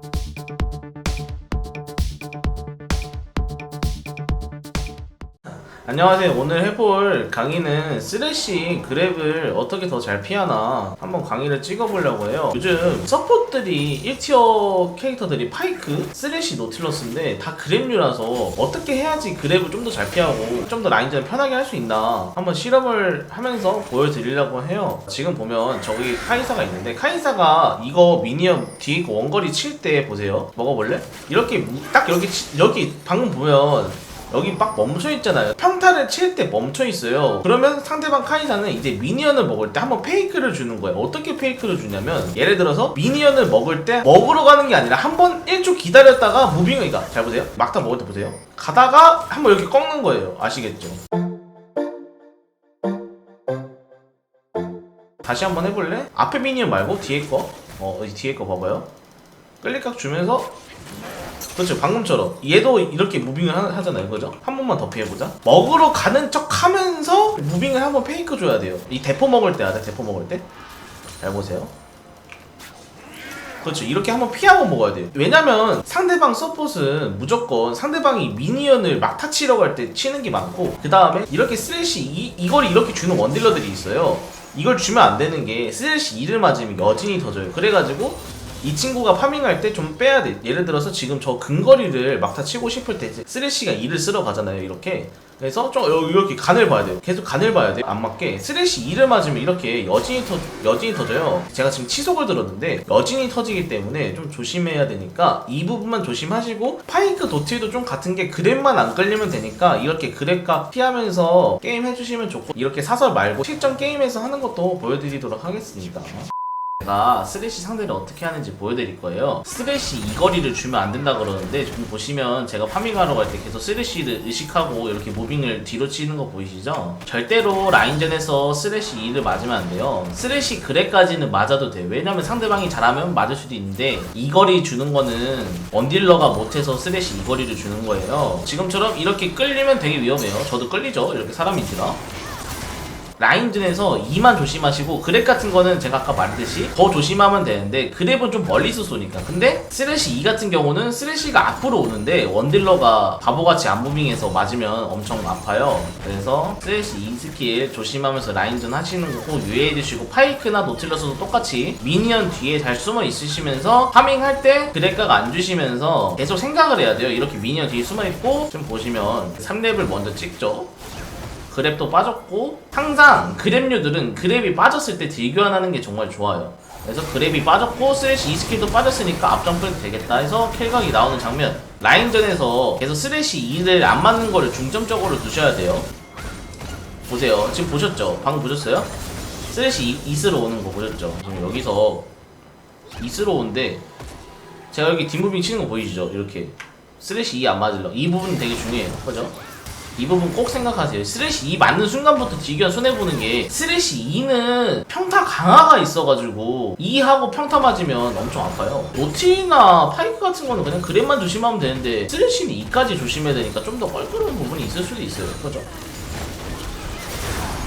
thank you 안녕하세요. 오늘 해볼 강의는 쓰레쉬 그랩을 어떻게 더 잘 피하나 한번 강의를 찍어보려고 해요. 요즘 서폿들이 1티어 캐릭터들이 파이크, 쓰레쉬, 노틸러스인데 다 그랩류라서 어떻게 해야지 그랩을 좀 더 잘 피하고 좀 더 라인전을 편하게 할 수 있나 한번 실험을 하면서 보여드리려고 해요. 지금 보면 저기 카이사가 있는데 카이사가 이거 미니언 뒤에 원거리 칠 때 보세요. 먹어볼래? 이렇게 무- 딱 여기 치- 여기 방금 보면 여기 막 멈춰 있잖아요. 평타를 칠 때 멈춰 있어요. 그러면 상대방 카이사는 이제 미니언을 먹을 때 한번 페이크를 주는 거예요. 어떻게 페이크를 주냐면 예를 들어서 미니언을 먹을 때 먹으러 가는 게 아니라 한 번 1초 기다렸다가 무빙을 그러니까 잘 보세요. 막타 먹을 때 보세요. 가다가 한번 이렇게 꺾는 거예요. 아시겠죠? 다시 한번 해볼래? 앞에 미니언 말고 뒤에 거. 어, 뒤에 거 봐봐요. 끌리각 주면서 그렇죠. 방금처럼 얘도 이렇게 무빙을 하, 하잖아요. 그죠? 한 번만 더 피해보자. 먹으러 가는 척 하면서 무빙을 한 번 페이크 줘야 돼요. 이 대포 먹을 때 아세요 대포 먹을 때 잘 보세요. 그렇죠. 이렇게 한번 피하고 먹어야 돼요. 왜냐면 상대방 서폿은 무조건 상대방이 미니언을 막타 치려고 할 때 치는 게 많고 그 다음에 이렇게 쓰레쉬 이, 이걸 이렇게 주는 원딜러들이 있어요. 이걸 주면 안 되는 게 쓰레쉬 2를 맞으면 여진이 터져요. 그래가지고 이 친구가 파밍할 때 좀 빼야 돼. 예를 들어서 지금 저 근거리를 막타 치고 싶을 때 쓰레쉬가 2를 쓸어 가잖아요. 이렇게. 그래서 좀 여- 이렇게 간을 봐야 돼요. 계속 간을 봐야 돼요. 안 맞게. 쓰레쉬 2를 맞으면 이렇게 여진이 터 여진이 터져요. 제가 지금 치속을 들었는데 여진이 터지기 때문에 좀 조심해야 되니까 이 부분만 조심하시고 파이크 도틸도 좀 같은 게 그랩만 안 끌리면 되니까 이렇게 그랩각 피하면서 게임 해주시면 좋고 이렇게 사설 말고 실전 게임에서 하는 것도 보여드리도록 하겠습니다. 제가 쓰레쉬 상대를 어떻게 하는지 보여드릴 거예요. 쓰레쉬 이 거리를 주면 안 된다 그러는데 지금 보시면 제가 파밍하러 갈 때 계속 쓰레쉬를 의식하고 이렇게 무빙을 뒤로 치는 거 보이시죠? 절대로 라인전에서 쓰레쉬 2를 맞으면 안 돼요. 쓰레쉬 그래까지는 맞아도 돼요. 왜냐면 상대방이 잘하면 맞을 수도 있는데 이 거리 주는 거는 원딜러가 못해서 쓰레쉬 이 거리를 주는 거예요. 지금처럼 이렇게 끌리면 되게 위험해요. 저도 끌리죠. 이렇게 사람인지라. 라인전에서 2만 조심하시고 그랩 같은 거는 제가 아까 말했듯이 더 조심하면 되는데 그랩은 좀 멀리서 쏘니까. 근데 쓰레쉬 2 같은 경우는 쓰레쉬가 앞으로 오는데 원딜러가 바보같이 안 무빙해서 맞으면 엄청 아파요. 그래서 쓰레쉬 2 스킬 조심하면서 라인전 하시는 거고 유의해 주시고 파이크나 노틸러스도 똑같이 미니언 뒤에 잘 숨어 있으시면서 파밍할 때 그랩각 안 주시면서 계속 생각을 해야 돼요. 이렇게 미니언 뒤에 숨어 있고 지금 보시면 3렙을 먼저 찍죠 그랩도 빠졌고 항상 그랩류들은 그랩이 빠졌을 때 딜교환하는 게 정말 좋아요 그래서 그랩이 빠졌고 쓰레쉬 2스킬도 빠졌으니까 앞점프해도 되겠다 해서 킬각이 나오는 장면 라인전에서 계속 쓰레쉬 2를 안 맞는 거를 중점적으로 두셔야 돼요 보세요 지금 보셨죠? 방금 보셨어요? 쓰레쉬 2, 2스로 오는 거 보셨죠? 지금 여기서 2스로 오는데 제가 여기 뒷무빙 치는 거 보이시죠? 이렇게 쓰레쉬 2 안 맞을러 이 부분 되게 중요해요 그죠? 이 부분 꼭 생각하세요. 쓰레쉬 2 맞는 순간부터 디견 손해보는 게 쓰레쉬 2는 평타 강화가 있어가지고 2하고 평타 맞으면 엄청 아파요. 노티나 파이크 같은 거는 그냥 그랩만 조심하면 되는데 쓰레쉬는 2까지 조심해야 되니까 좀 더 껄끄러운 부분이 있을 수도 있어요. 그죠?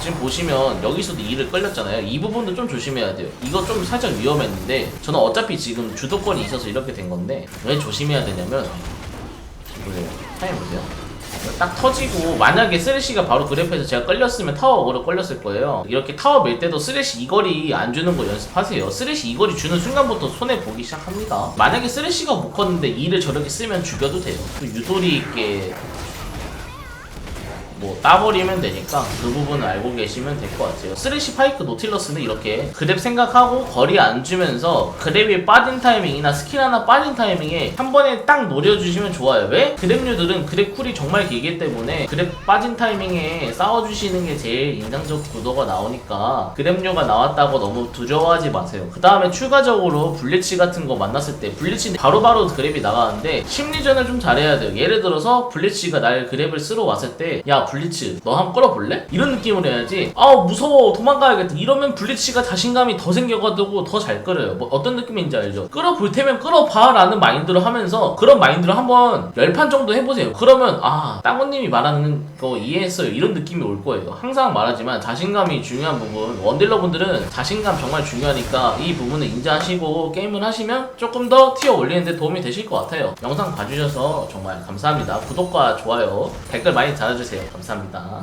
지금 보시면 여기서도 2를 끌렸잖아요. 이 부분도 좀 조심해야 돼요. 이거 좀 살짝 위험했는데 저는 어차피 지금 주도권이 있어서 이렇게 된 건데 왜 조심해야 되냐면 보세요. 타임 보세요. 딱 터지고 만약에 쓰레쉬가 바로 그래프에서 제가 끌렸으면 타워 어그로 끌렸을 거예요. 이렇게 타워 밀 때도 쓰레쉬 이거리 안 주는 거 연습하세요. 쓰레쉬 이거리 주는 순간부터 손해 보기 시작합니다. 만약에 쓰레쉬가 못 컸는데 이를 저렇게 쓰면 죽여도 돼요. 또 유도리 있게 뭐 따버리면 되니까 그 부분을 알고 계시면 될 것 같아요. 쓰레쉬 파이크 노틸러스는 이렇게 그랩 생각하고 거리 안 주면서 그랩이 빠진 타이밍이나 스킬 하나 빠진 타이밍에 한 번에 딱 노려주시면 좋아요. 왜? 그랩류들은 그랩 쿨이 정말 길기 때문에 그랩 빠진 타이밍에 싸워주시는 게 제일 인상적 구도가 나오니까 그랩류가 나왔다고 너무 두려워하지 마세요. 그 다음에 추가적으로 블리치 같은 거 만났을 때 블리치 바로바로 그랩이 나가는데 심리전을 좀 잘해야 돼요. 예를 들어서 블리치가 날 그랩을 쓰러 왔을 때 야 블리츠 너 한번 끌어볼래? 이런 느낌으로 해야지. 아 무서워 도망가야겠다. 이러면 블리츠가 자신감이 더 생겨가지고 더 잘 끌어요. 뭐 어떤 느낌인지 알죠? 끌어볼 테면 끌어봐 라는 마인드로 하면서 그런 마인드로 한번 열판 정도 해보세요. 그러면 아 땅구님이 말하는 거 이해했어요. 이런 느낌이 올 거예요. 항상 말하지만 자신감이 중요한 부분 원딜러 분들은 자신감 정말 중요하니까 이 부분을 인지하시고 게임을 하시면 조금 더 티어 올리는데 도움이 되실 것 같아요. 영상 봐주셔서 정말 감사합니다. 구독과 좋아요 댓글 많이 달아주세요 감사합니다